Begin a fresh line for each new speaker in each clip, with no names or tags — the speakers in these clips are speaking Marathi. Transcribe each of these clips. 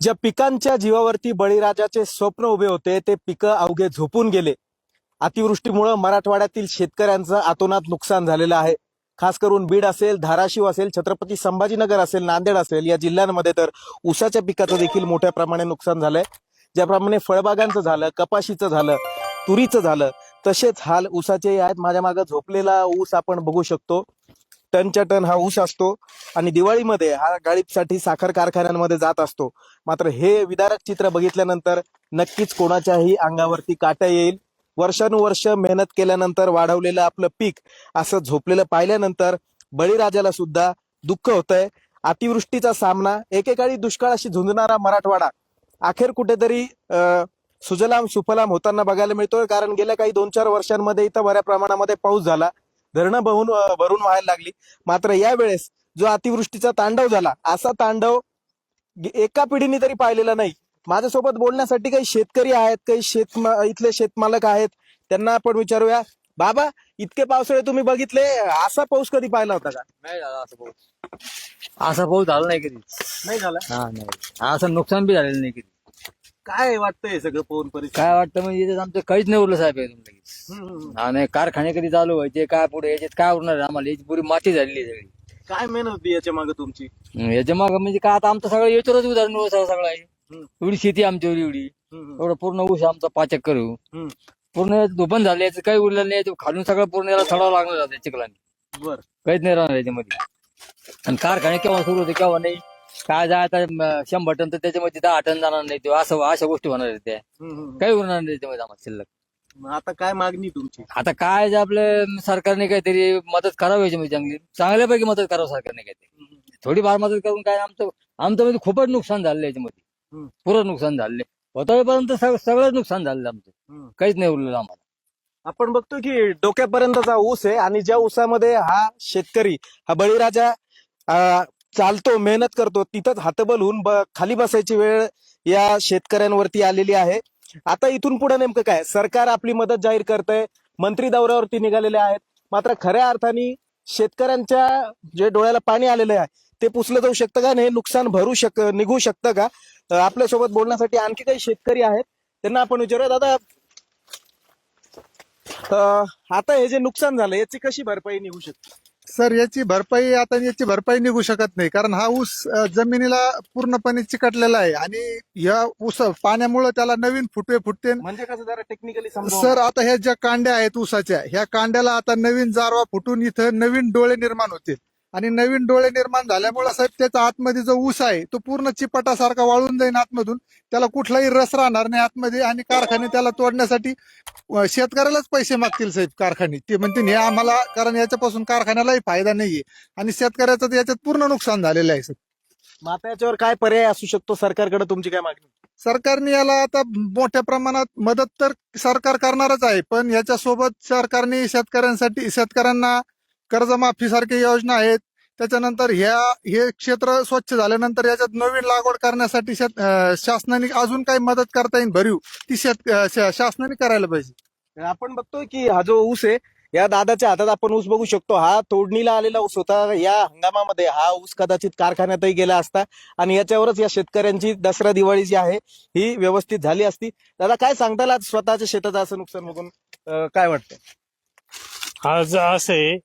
ज्या पिकांच्या जीवावरती बळीराजाचे स्वप्न उभे होते ते पिकं अवघे झोपून गेले. अतिवृष्टीमुळे मराठवाड्यातील शेतकऱ्यांचं अतोनात नुकसान झालेलं आहे. खास करून बीड असेल धाराशिव असेल छत्रपती संभाजीनगर असेल नांदेड असेल या जिल्ह्यांमध्ये तर ऊसाच्या पिकाचं देखील मोठ्या प्रमाणे नुकसान झालंय. ज्याप्रमाणे फळबागांचं झालं कपाशीचं झालं तुरीचं झालं तसेच हाल ऊसाचे आहेत. माझ्या मागे झोपलेला ऊस आपण बघू शकतो. टनच्या टन हा ऊस असतो आणि दिवाळीमध्ये हा गाळीसाठी साखर कारखान्यांमध्ये जात असतो. मात्र हे विदारक चित्र बघितल्यानंतर नक्कीच कोणाच्याही अंगावरती काटा येईल. वर्षानुवर्ष मेहनत केल्यानंतर वाढवलेलं आपलं पीक असं झोपलेलं पाहिल्यानंतर बळीराजाला सुद्धा दुःख होतंय. अतिवृष्टीचा सामना एकेकाळी दुष्काळाशी झुंजणारा मराठवाडा. अखेर कुठेतरी अं, सुजलाम सुफलाम होताना बघायला मिळतोय. कारण गेल्या काही दोन चार वर्षांमध्ये इथं बऱ्या प्रमाणामध्ये पाऊस झाला. धरणं भरून भरून व्हायला लागली. मात्र यावेळेस जो अतिवृष्टीचा तांडव झाला असा तांडव एका पिढीने तरी पाहिलेला नाही. माझ्यासोबत बोलण्यासाठी काही शेतकरी आहेत काही शेत इथले शेतमालक आहेत त्यांना आपण विचारूया. बाबा इतके पावसाळे तुम्ही बघितले असा पाऊस कधी पाहिला होता का?
नाही झाला असं पाऊस. असा पाऊस झाला नाही कधी.
नाही झाला?
हा नाही. असं नुकसान बी झालेलं नाही कधी.
काय वाटतंय हे सगळं पाहून परिस्थिती?
काय वाटतं म्हणजे इथं आमचं काहीच नाही उरलं साहेब एकदम लगेच.
हम्म, हम्म.
हा नाही कारखाने कधी चालू व्हायचे काय पुढे याच्यात काय उरणार आहे आम्हाला? याची पुरी माती झालेली आहे सगळी.
काय मेहनत होती याच्या मागे तुमची?
हम्म, याच्या माग म्हणजे काय आता आमचं सगळं याच्यावरच उदाहरण ऊस आहे सगळं आहे.
हम्म.
एवढी शेती आमच्यावर एवढी.
हम्म,
एवढं पूर्ण ऊस आमचा पाचक करू.
हम्म.
पूर्ण धोपण झाले याचं काही उरलेलं नाही याचं खालून सगळं पूर्ण याला सडावं लागणार आहे चिखलाने.
बर.
काहीच नाही राहणार याच्यामध्ये. आणि कारखाने केव्हा सुरू होते केव्हा नाही? काय जाय आता म, शंभर टन तर त्याच्यामध्ये दहा टन जाणार नाही ते असं अशा गोष्टी होणार आहेत त्या. काही उरणार नाही त्याच्यामध्ये आम्हाला शिल्लक.
मग आता काय मागणी तुमची?
आता काय जे आपलं सरकारने काहीतरी मदत करावी याच्यामध्ये चांगली. चांगल्यापैकी मदत करावं सरकारने काहीतरी. थोडीफार मदत करून काय आमचं आमचं म्हणजे खूपच नुकसान झालं याच्यामध्ये.
हम्म.
पुरं नुकसान झाले होतापर्यंत सगळंच नुकसान झालं आमचं. काहीच नाही उरलेलं आम्हाला.
आपण बघतो की डोक्यापर्यंतचा ऊस आहे आणि ज्या ऊसामध्ये हा शेतकरी हा बळीराजा अं, चालतो मेहनत करतो. तिथंच हातबल होऊन ब- खाली बसायची वेळ या शेतकऱ्यांवरती आलेली आहे. आता इथून पुढे नेमकं काय? सरकार आपली मदत जाहीर करतंय. मंत्री दौऱ्यावरती निघालेले आहेत. मात्र खऱ्या अर्थाने शेतकऱ्यांच्या जे डोळ्याला पाणी आलेलं आहे ते पुसलं जाऊ शकतं का? आणि हे नुकसान भरू शक निघू शकतं का? आपल्यासोबत बोलण्यासाठी आणखी काही शेतकरी आहेत. त्यांना आपण विचारूया. दादा आता हे जे नुकसान झालं याची कशी भरपाई निघू शकते?
सर याची भरपाई आता याची भरपाई निघू शकत नाही. कारण हा ऊस जमिनीला पूर्णपणे चिकटलेला आहे. आणि या ऊस पाण्यामुळे त्याला नवीन फुटवे फुटते
म्हणजे कसं जरा टेक्निकली
सर आता ह्या ज्या कांड्या आहेत ऊसाच्या ह्या कांड्याला आता नवीन जारवा फुटून इथं नवीन डोळे निर्माण होतील. आणि नवीन डोळे निर्माण झाल्यामुळे साहेब त्याचा आतमध्ये जो ऊस आहे तो पूर्ण चिपाटासारखा वाळून जाईल आतमधून. त्याला कुठलाही रस राहणार नाही आतमध्ये आणि कारखाने त्याला तोडण्यासाठी शेतकऱ्यालाच पैसे मागतील साहेब कारखाने. ते म्हणतील हे आम्हाला कारण याच्यापासून कारखान्यालाही फायदा नाहीये आणि शेतकऱ्याचं तर याच्यात पूर्ण नुकसान झालेलं आहे साहेब.
मग आता याच्यावर काय पर्याय असू शकतो? सरकारकडे तुमची काय मागणी?
सरकारने याला आता मोठ्या प्रमाणात मदत तर सरकार करणारच आहे पण याच्यासोबत सरकारने शेतकऱ्यांसाठी शेतकऱ्यांना कर्जमाफी सारखी योजना आहेत. त्याच्यानंतर ह्या हे क्षेत्र स्वच्छ झाल्यानंतर याच्यात नवीन लागवड करण्यासाठी शासनाने अजून काही मदत करता येईल भरीव ती शेत शासनाने करायला पाहिजे.
आपण बघतोय की हा जो ऊस आहे या दादाच्या हातात आपण ऊस बघू शकतो. हा तोडणीला आलेला ऊस होता. या हंगामामध्ये हा ऊस कदाचित कारखान्यातही गेला असता आणि याच्यावरच या शेतकऱ्यांची दसरा दिवाळी जी आहे ही व्यवस्थित झाली असती. दादा काय सांगताल स्वतःच्या शेताचं असं नुकसान बघून? काय वाटतं
आज असं आहे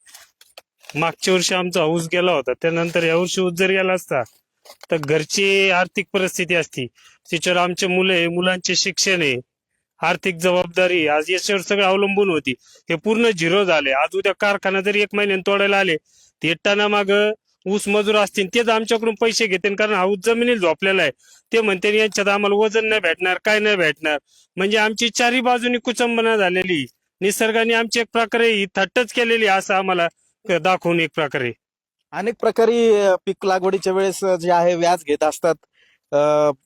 मागच्या वर्षी आमचा ऊस गेला होता. त्यानंतर यावर्षी ऊस जर गेला असता तर घरची आर्थिक परिस्थिती असती. त्याच्यावर आमचे मुलं आहे मुलांचे शिक्षण आहे आर्थिक जबाबदारी आज याच्यावर सगळं अवलंबून होती. हे पूर्ण झिरो झाले. आज उद्या कारखाना जरी एक महिन्याने तोडायला आले ते टना माग ऊस मजूर असतील तेच आमच्याकडून पैसे घेतील. कारण हा ऊस जमिनीत झोपलेला आहे. ते म्हणते यांच्यात आम्हाला वजन नाही भेटणार काय नाही भेटणार? म्हणजे आमची चारी बाजूनी कुचंबना झालेली. निसर्गाने आमची एक प्रकारे ही थट्टच केलेली असं आम्हाला दाखवून एक प्रकारे.
अनेक प्रकारे पीक लागवडीच्या वेळेस जे आहे व्याज घेत असतात.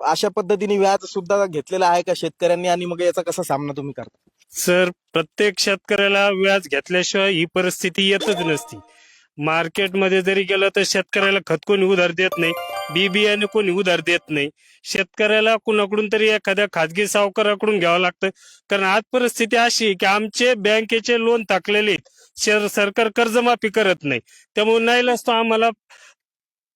अशा पद्धतीने व्याज सुद्धा घेतलेलं आहे का शेतकऱ्यांनी? आणि मग याचा कसा सामना तुम्ही करता?
सर प्रत्येक शेतकऱ्याला व्याज घेतल्याशिवाय ही परिस्थिती येतच नसती. मार्केटमध्ये जरी गेलं तर शेतकऱ्याला खत कोणी उधार देत नाही बी बियाणे कोणी उधार देत नाही. शेतकऱ्याला कुणाकडून तरी एखाद्या खाजगी सावकाराकडून घ्यावं लागतं. कारण आज परिस्थिती अशी आहे की आमचे बँकेचे लोन टाकलेले आहेत. सरकार कर्जमाफी करत नाही. त्यामुळे नाही तो आम्हाला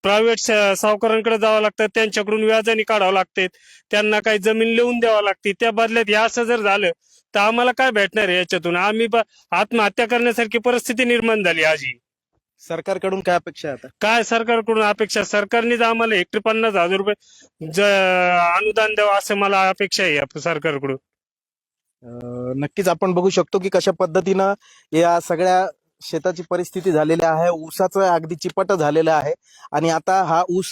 प्रायव्हेट सावकारांकडे जावं लागतं. त्यांच्याकडून व्याजाने काढावं लागते. त्यांना काही जमीन लिहून द्यावं लागते. त्या बदल्यात हे असं जर झालं तर आम्हाला काय भेटणार आहे याच्यातून? आम्ही आत्महत्या करण्यासारखी परिस्थिती निर्माण झाली आजी.
सरकारकडून काय अपेक्षा आहे आता?
काय सरकारकडून अपेक्षा? सरकारनेच आम्हाला हेक्टरी पन्नास हजार रुपये ज- अनुदान द्यावं असं मला अपेक्षा आहे सरकारकडून.
अं, नक्कीच आपण बघू शकतो की कशा पद्धतीनं या सगळ्या शेताची परिस्थिती झालेली आहे ऊसाचं अगदी चिपट झालेलं आहे आणि आता हा ऊस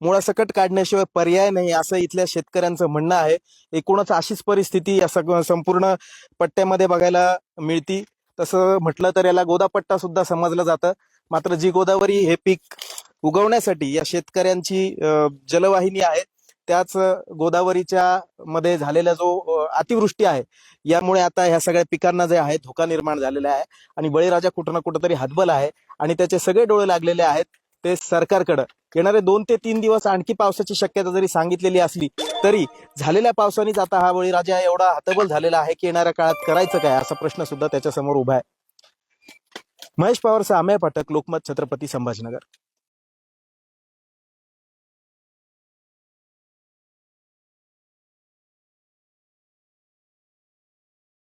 मुळासकट काढण्याशिवाय पर्याय नाही असं इथल्या शेतकऱ्यांचं म्हणणं आहे. एकूणच अशीच परिस्थिती या सग संपूर्ण पट्ट्यामध्ये बघायला मिळती. तसं म्हटलं तर याला गोदापट्टा सुद्धा समजलं जातं. मात्र जी गोदावरी हे पीक उगवण्यासाठी या शेतकऱ्यांची जलवाहिनी आहे. त्याच गोदावरीच्या मध्ये झालेला जो अतिवृष्टी आहे यामुळे आता ह्या सगळ्या पिकांना जे आहे धोका निर्माण झालेला आहे. आणि बळीराजा कुठं ना कुठंतरी हातबल आहे. आणि त्याचे सगळे डोळे लागलेले आहेत ते सरकारकडं. येणारे दोन ते तीन दिवस आणखी पावसाची शक्यता जरी सांगितलेली असली तरी झालेल्या पावसानेच आता हा बळीराजा एवढा हतबल झालेला आहे की येणाऱ्या काळात करायचं काय असा प्रश्न सुद्धा त्याच्यासमोर उभा आहे. महेश पवार सामे पाठक लोकमत छत्रपती संभाजीनगर.